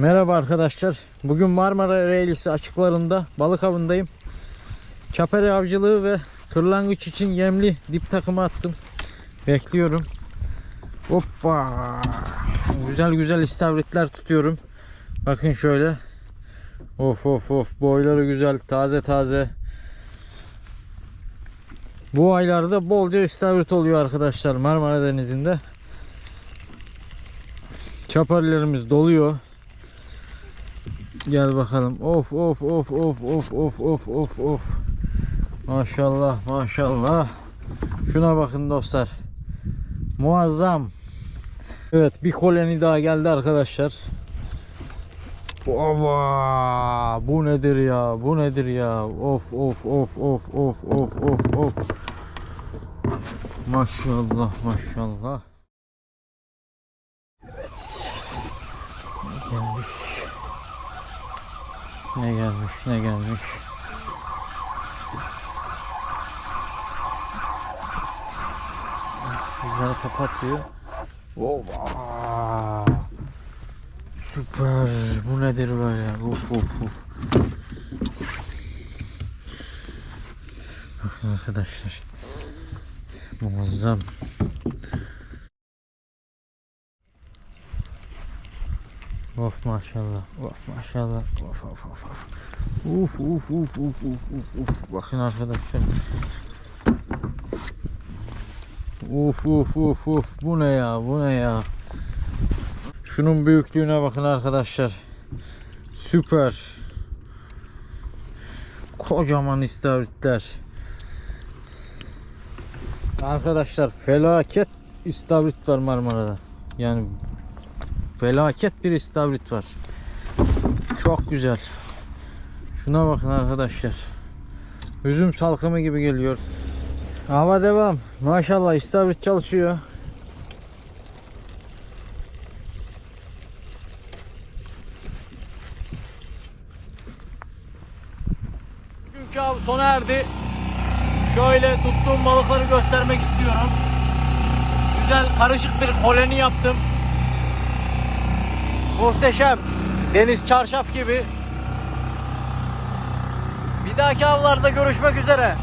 Merhaba arkadaşlar. Bugün Marmara Reylisi açıklarında balık avındayım. Çapere avcılığı ve kırlangıç için yemli dip takımı attım. Bekliyorum. Hoppa. Güzel güzel istavritler tutuyorum. Bakın şöyle. Of of of boyları güzel taze taze. Bu aylarda bolca istavrit oluyor arkadaşlar Marmara Denizi'nde. Çaparilerimiz doluyor. Gel bakalım. Of of of of of of of of of. Maşallah maşallah. Şuna bakın dostlar. Muazzam. Evet bir koloni daha geldi arkadaşlar. Baba bu nedir ya? Bu nedir ya? Of of of of of of of of. Maşallah maşallah. Evet. Ne gelmiş? Ne gelmiş? Güzel kapatıyor. Oba! Süper. Bu nedir böyle? Uf uf uf. Bakın arkadaşlar. Muazzam. Of maşallah. Of maşallah. Of of of of. Uf uf uf uf uf uf uf. Bakın arkadaşlar. Uf uf uf uf. Bu ne ya? Bu ne ya? Şunun büyüklüğüne bakın arkadaşlar. Süper. Kocaman istavritler. Arkadaşlar felaket istavrit var Marmara'da. Yani felaket bir istavrit var. Çok güzel. Şuna bakın arkadaşlar. Üzüm salkımı gibi geliyor. Hava devam. Maşallah istavrit çalışıyor. Bugünkü av sona erdi. Şöyle tuttuğum balıkları göstermek istiyorum. Güzel karışık bir koloni yaptım. Muhteşem. Deniz çarşaf gibi. Bir dahaki avlarda görüşmek üzere.